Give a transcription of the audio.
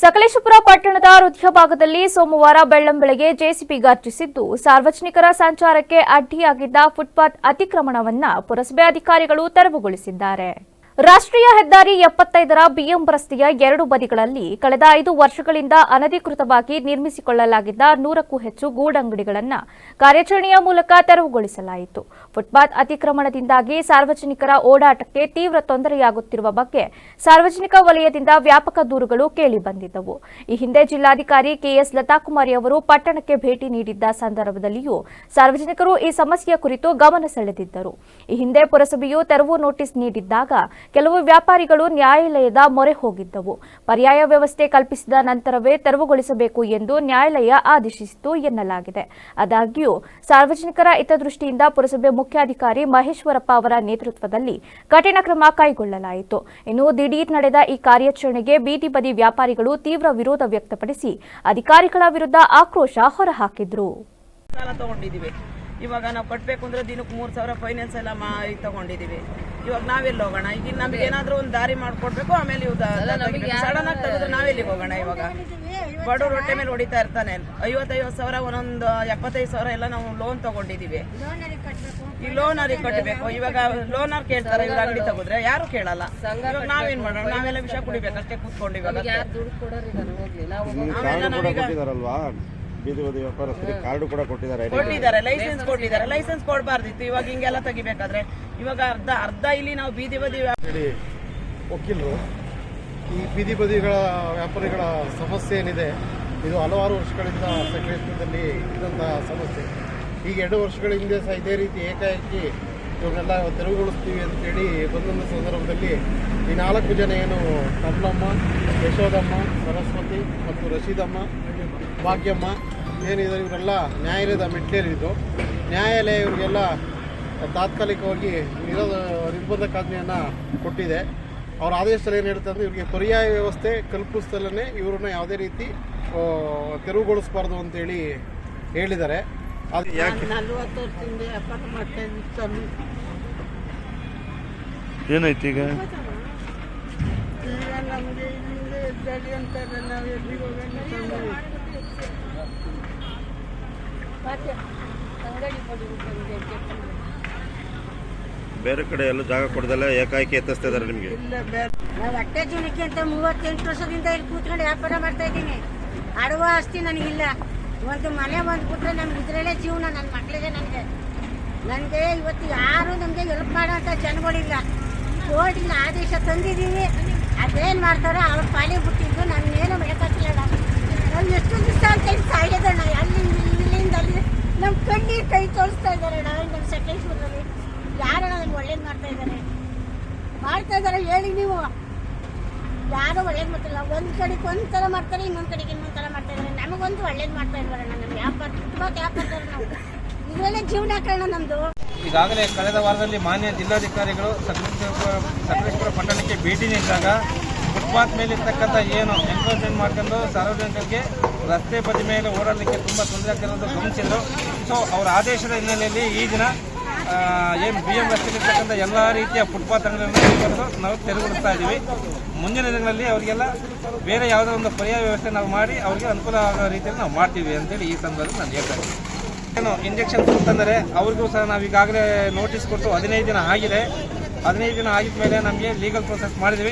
ಸಕಲೇಶಪುರ ಪಟ್ಟಣದ ಹೃದಯ ಭಾಗದಲ್ಲಿ ಸೋಮವಾರ ಬೆಳ್ಳಂಬೆಳಗ್ಗೆ ಜೆಸಿಬಿ ಗರ್ಜಿಸಿದ್ದು ಸಾರ್ವಜನಿಕರ ಸಂಚಾರಕ್ಕೆ ಅಡ್ಡಿಯಾಗಿದ್ದ ಫುಟ್ಪಾತ್ ಅತಿಕ್ರಮಣವನ್ನ ಪುರಸಭೆ ಅಧಿಕಾರಿಗಳು ತೆರವುಗೊಳಿಸಿದ್ದಾರೆ. ರಾಷ್ಟ್ರೀಯ ಹೆದ್ದಾರಿ ಎಪ್ಪತ್ತೈದರ ಬಿಎಂ ರಸ್ತೆಯ ಎರಡು ಬದಿಗಳಲ್ಲಿ ಕಳೆದ ಐದು ವರ್ಷಗಳಿಂದ ಅನಧಿಕೃತವಾಗಿ ನಿರ್ಮಿಸಿಕೊಳ್ಳಲಾಗಿದ್ದ ನೂರಕ್ಕೂ ಹೆಚ್ಚು ಗೂಡಂಗಡಿಗಳನ್ನು ಕಾರ್ಯಾಚರಣೆಯ ಮೂಲಕ ತೆರವುಗೊಳಿಸಲಾಯಿತು. ಫುಟ್ಪಾತ್ ಅತಿಕ್ರಮಣದಿಂದಾಗಿ ಸಾರ್ವಜನಿಕರ ಓಡಾಟಕ್ಕೆ ತೀವ್ರ ತೊಂದರೆಯಾಗುತ್ತಿರುವ ಬಗ್ಗೆ ಸಾರ್ವಜನಿಕ ವಲಯದಿಂದ ವ್ಯಾಪಕ ದೂರುಗಳು ಕೇಳಿಬಂದಿದ್ದವು. ಈ ಹಿಂದೆ ಜಿಲ್ಲಾಧಿಕಾರಿ ಕೆಎಸ್ ಲತಾಕುಮಾರಿ ಅವರು ಪಟ್ಟಣಕ್ಕೆ ಭೇಟಿ ನೀಡಿದ್ದ ಸಂದರ್ಭದಲ್ಲಿಯೂ ಸಾರ್ವಜನಿಕರು ಈ ಸಮಸ್ಯೆಯ ಕುರಿತು ಗಮನ ಸೆಳೆದಿದ್ದರು. ಈ ಹಿಂದೆ ಪುರಸಭೆಯು ತೆರವು ನೋಟಿಸ್ ನೀಡಿದ್ದಾಗ ಕೆಲವು ವ್ಯಾಪಾರಿಗಳು ನ್ಯಾಯಾಲಯದ ಮೊರೆ ಹೋಗಿದ್ದವು. ಪರ್ಯಾಯ ವ್ಯವಸ್ಥೆ ಕಲ್ಪಿಸಿದ ನಂತರವೇ ತೆರವುಗೊಳಿಸಬೇಕು ಎಂದು ನ್ಯಾಯಾಲಯ ಆದೇಶಿಸಿತು ಎನ್ನಲಾಗಿದೆ. ಆದಾಗ್ಯೂ, ಸಾರ್ವಜನಿಕರ ಹಿತದೃಷ್ಟಿಯಿಂದ ಪುರಸಭೆ ಮುಖ್ಯಾಧಿಕಾರಿ ಮಹೇಶ್ವರಪ್ಪ ಅವರ ನೇತೃತ್ವದಲ್ಲಿ ಕಠಿಣ ಕ್ರಮ ಕೈಗೊಳ್ಳಲಾಯಿತು. ಇನ್ನು ದಿಢೀರ್ ನಡೆದ ಈ ಕಾರ್ಯಾಚರಣೆಗೆ ಬೀದಿ ಬದಿ ವ್ಯಾಪಾರಿಗಳು ತೀವ್ರ ವಿರೋಧ ವ್ಯಕ್ತಪಡಿಸಿ ಅಧಿಕಾರಿಗಳ ವಿರುದ್ಧ ಆಕ್ರೋಶ ಹೊರಹಾಕಿದ್ರು. ಇವಾಗ ನಾವು ಕಟ್ಟಬೇಕು ಅಂದ್ರೆ ದಿನಕ್ಕೆ ಮೂರು ಸಾವಿರ ಫೈನಾನ್ಸ್ ಎಲ್ಲ ಮಾ ತಗೊಂಡಿದೀವಿ. ಇವಾಗ ನಾವೆಲ್ಲಿ ಹೋಗೋಣ? ಈಗ ನಮ್ಗೆ ಏನಾದರೂ ಒಂದು ದಾರಿ ಮಾಡ್ಕೊಡ್ಬೇಕು ಆಮೇಲೆ ಇವ್ ಸಡನ್ ಆಗಿ ತೆಗೆದ್ರೆ ನಾವೆಲ್ಲಿಗೆ ಹೋಗೋಣ ಇವಾಗ? ಬಡವ್ರ ಹೊಟ್ಟೆ ಮೇಲೆ ಹೊಡಿತಾ ಇರ್ತಾನೆ. ಐವತ್ತೈವತ್ತು ಸಾವಿರ ಒಂದೊಂದು ಎಪ್ಪತ್ತೈದು ಸಾವಿರ ಎಲ್ಲ ನಾವು ಲೋನ್ ತಗೊಂಡಿದೀವಿ. ಈ ಲೋನ್ ಅವ್ರಿಗೆ ಕಟ್ಟಬೇಕು ಇವಾಗ ಲೋನ್ ಅವ್ರು ಕೇಳ್ತಾರೆ ಇವ್ರ ಅಂಗಡಿ ತಗೋದ್ರೆ. ಯಾರು ಕೇಳಲ್ಲ. ಇವಾಗ ನಾವೇನ್ ಮಾಡೋಣ? ನಾವೆಲ್ಲ ವಿಷಯ ಕುಡಿಬೇಕು ಅಷ್ಟೇ ಕೂತ್ಕೊಂಡು ಇವಾಗ. ನಿಮ್ಗೆ ಕಾರ್ಡು ಕೂಡ ಕೊಟ್ಟಿದಾರಲ್ವಾ ಬೀದಿ ಬದಿ ವ್ಯಾಪಾರಸ್ಥರಿಗೆ ಕಾರ್ಡು ಕೂಡ ಕೊಟ್ಟಿದ್ದಾರೆ. ಕೊಟ್ಟಿದ್ದಾರೆ. ಲೈಸೆನ್ಸ್ ಕೊಟ್ಟಿದ್ದಾರೆ. ಲೈಸೆನ್ಸ್ ಕೊಡಬಾರ್ದಿತ್ತು. ಇವಾಗ ಹಿಂಗೆಲ್ಲ ತೆಗಿಬೇಕಾದ್ರೆ ಇವಾಗ ಅರ್ಧ ಅರ್ಧ ಇಲ್ಲಿ ನಾವು ಬೀದಿ ಬದಿ ಹೇಳಿ ವಕೀಲರು ಈ ಬೀದಿ ಬದಿಗಳ ವ್ಯಾಪಾರಿಗಳ ಸಮಸ್ಯೆ ಏನಿದೆ? ಇದು ಹಲವಾರು ವರ್ಷಗಳಿಂದ ಸಕಲೇಶ್ವರದಲ್ಲಿ ಇದ್ದಂತಹ ಸಮಸ್ಯೆ. ಈಗ ಎರಡು ವರ್ಷಗಳ ಹಿಂದೆ ಸಹ ಇದೇ ರೀತಿ ಏಕಾಏಕಿ ಇವನ್ನೆಲ್ಲ ತೆರವುಗೊಳಿಸ್ತೀವಿ ಅಂತೇಳಿ ಬಂದಂಥ ಸಂದರ್ಭದಲ್ಲಿ ಈ ನಾಲ್ಕು ಜನ ಏನು ಕಮಲಮ್ಮ ಯಶೋದಮ್ಮ ಸರಸ್ವತಿ ಮತ್ತು ರಶೀದಮ್ಮ ಭಾಗ್ಯಮ್ಮ ಏನಿದ್ದಾರೆ ಇವರೆಲ್ಲ ನ್ಯಾಯಾಲಯದ ಮೆಟ್ಲೇರಿದ್ದು ನ್ಯಾಯಾಲಯ ಇವರಿಗೆಲ್ಲ ತಾತ್ಕಾಲಿಕವಾಗಿ ನಿರೋಧ ನಿರ್ಬಂಧಕಾಜ್ಞೆಯನ್ನು ಕೊಟ್ಟಿದೆ. ಅವರ ಆದೇಶದಲ್ಲಿ ಏನು ಹೇಳ್ತಾರೆ ಅಂದರೆ ಇವರಿಗೆ ಪರ್ಯಾಯ ವ್ಯವಸ್ಥೆ ಕಲ್ಪಿಸ್ತಲೇ ಇವರನ್ನ ಯಾವುದೇ ರೀತಿ ತೆರವುಗೊಳಿಸಬಾರ್ದು ಅಂತೇಳಿ ಹೇಳಿದ್ದಾರೆ. ಅದು ಯಾಕೆ? ನಲ್ವತ್ತು ವರ್ಷದಿಂದ ವ್ಯಾಪಾರ ಮಾಡ್ತಾ ಸ್ವಾಮಿ. ಏನಾಯ್ತು ಈಗ? ಈಗ ನಮಗೆ ಇಲ್ಲಿಂದ ಎದ್ದೇಳಿ ಅಂತಾರೆ ನಾವು ಎಲ್ಲಿಗೆ ಹೋಗೋಣ ಸ್ವಾಮಿ? ಬೇರೆ ಕಡೆ ಎಲ್ಲ ಜಾಗ ಕೊಡದಲ್ಲ ಏಕಾಏಕಿ ಎತ್ತಿಸ್ತಾ ಇದಾರೆ ನಿಮಗೆ ನಾವು ಹೊಟ್ಟೆ ಜೀವನಕ್ಕೆ ಅಂತ ಮೂವತ್ತೆಂಟು ವರ್ಷದಿಂದ ಇಲ್ಲಿ ಕೂತ್ಕೊಂಡು ವ್ಯಾಪಾರ ಮಾಡ್ತಾ ಇದ್ದೀನಿ. ಆಡುವ ಆಸ್ತಿ ನನಗಿಲ್ಲ. ಒಂದು ಮನೆ ಬಂದ್ಬಿಟ್ರೆ ನಮ್ಗೆ ಇದರಲ್ಲೇ ಜೀವನ ನನ್ನ ಮಕ್ಕಳಿಗೆ ನನಗೆ. ನನಗೆ ಇವತ್ತು ಯಾರು ನಮಗೆ ಹೆಲ್ಪ್ ಮಾಡೋಂಥ ಜನಗಳಿಲ್ಲ ಕೋರ್ಟಿನ ಆದೇಶ ತಂದಿದ್ದೀವಿ ಅದೇನು ಮಾಡ್ತಾರೋ ಅವ್ರ ಪಾಲಿ ಬಿಟ್ಟಿದ್ದು ನನ್ನೇನು ಮಾಡೋಕ್ಕಾಗಿಲ್ಲ ನಾವು ಎಷ್ಟು ದಿವಸ ಅಂತ ಸಾಯೋದಣ್ಣ ಅಲ್ಲಿ ಇಲ್ಲಿಂದ ಅಲ್ಲಿ ನಮ್ಮ ಕಣ್ಣೀರು ಕೈ ತೋರಿಸ್ತಾ ಇದ್ದಾರೆ ಅಣ್ಣ. ನಮ್ಮ ಸಕಲೇಶ್ವರದಲ್ಲಿ ಯಾರು ನನಗೆ ಒಳ್ಳೇದು ಮಾಡ್ತಾ ಇದ್ದಾರೆ? ಮಾಡ್ತಾ ಇದ್ದಾರೆ ಹೇಳಿ ನೀವು. ಯಾರು ಒಳ್ಳೇದು ಮಾಡ್ತಿಲ್ಲ. ಒಂದು ಕಡೆಗೆ ಒಂದು ಥರ ಮಾಡ್ತಾರೆ, ಇನ್ನೊಂದು ಕಡೆಗೆ ಇನ್ನೊಂದು ಥರ ಮಾಡ್ತಾ ಇದ್ದಾರೆ. ನಮಗೊಂದು ಒಳ್ಳೇದು ಮಾಡ್ತಾ ಇದ್ದಾರೆ ನಮ್ಮ ವ್ಯಾಪಾರ ತುಂಬ ವ್ಯಾಪಾರ ನಾವು ಇದರಲ್ಲೇ ಜೀವನ ಹಾಕೋಣ ನಮ್ಮದು ಈಗಾಗಲೇ ಕಳೆದ ವಾರದಲ್ಲಿ ಮಾನ್ಯ ಜಿಲ್ಲಾಧಿಕಾರಿಗಳು ಸಕಲೇಶ್ವರ ಸಕಲೇಶ್ವರ ಪಟ್ಟಣಕ್ಕೆ ಭೇಟಿ ನೀಡಿದಾಗ ಫುಟ್ಪಾತ್ ಮೇಲೆ ಇರ್ತಕ್ಕಂಥ ಏನು ಎನ್ಕ್ರೋಚ್ಮೆಂಟ್ ಮಾಡ್ಕೊಂಡು ಸಾರ್ವಜನಿಕರಿಗೆ ರಸ್ತೆ ಬದಿ ಮೇಲೆ ಓಡಾಡಲಿಕ್ಕೆ ತುಂಬ ತೊಂದರೆ ಆಗ್ತಿರೋದು ಗಮನಿಸಿದ್ರು. ಸೊ ಅವರ ಆದೇಶದ ಹಿನ್ನೆಲೆಯಲ್ಲಿ ಈ ದಿನ ಏನು ಬಿ ಎಂ ರಸ್ತೆಯಲ್ಲಿರ್ತಕ್ಕಂಥ ಎಲ್ಲ ರೀತಿಯ ಫುಟ್ಪಾತ್ ಅಂಗಡಿಗಳನ್ನು ನಾವು ತೆರವುಗೊಳಿಸ್ತಾ ಇದ್ದೀವಿ. ಮುಂದಿನ ದಿನಗಳಲ್ಲಿ ಅವರಿಗೆಲ್ಲ ಬೇರೆ ಯಾವುದೋ ಒಂದು ಪರ್ಯಾಯ ವ್ಯವಸ್ಥೆ ನಾವು ಮಾಡಿ ಅವರಿಗೆ ಅನುಕೂಲ ಆಗೋ ರೀತಿಯಲ್ಲಿ ನಾವು ಮಾಡ್ತೀವಿ ಅಂತೇಳಿ ಈ ಸಂದರ್ಭದಲ್ಲಿ ನಾನು ಹೇಳ್ತಾ ಏನು ಇಂಜೆಕ್ಷನ್ ಅಂತಂದರೆ ಅವ್ರಿಗೂ ಸಹ ನಾವು ಈಗಾಗಲೇ ನೋಟಿಸ್ ಕೊಟ್ಟು ಹದಿನೈದು ದಿನ ಆಗಿದೆ. ಹದಿನೈದು ದಿನ ಆಗಿದ ಮೇಲೆ ನಮಗೆ ಲೀಗಲ್ ಪ್ರೊಸೆಸ್ ಮಾಡಿದ್ವಿ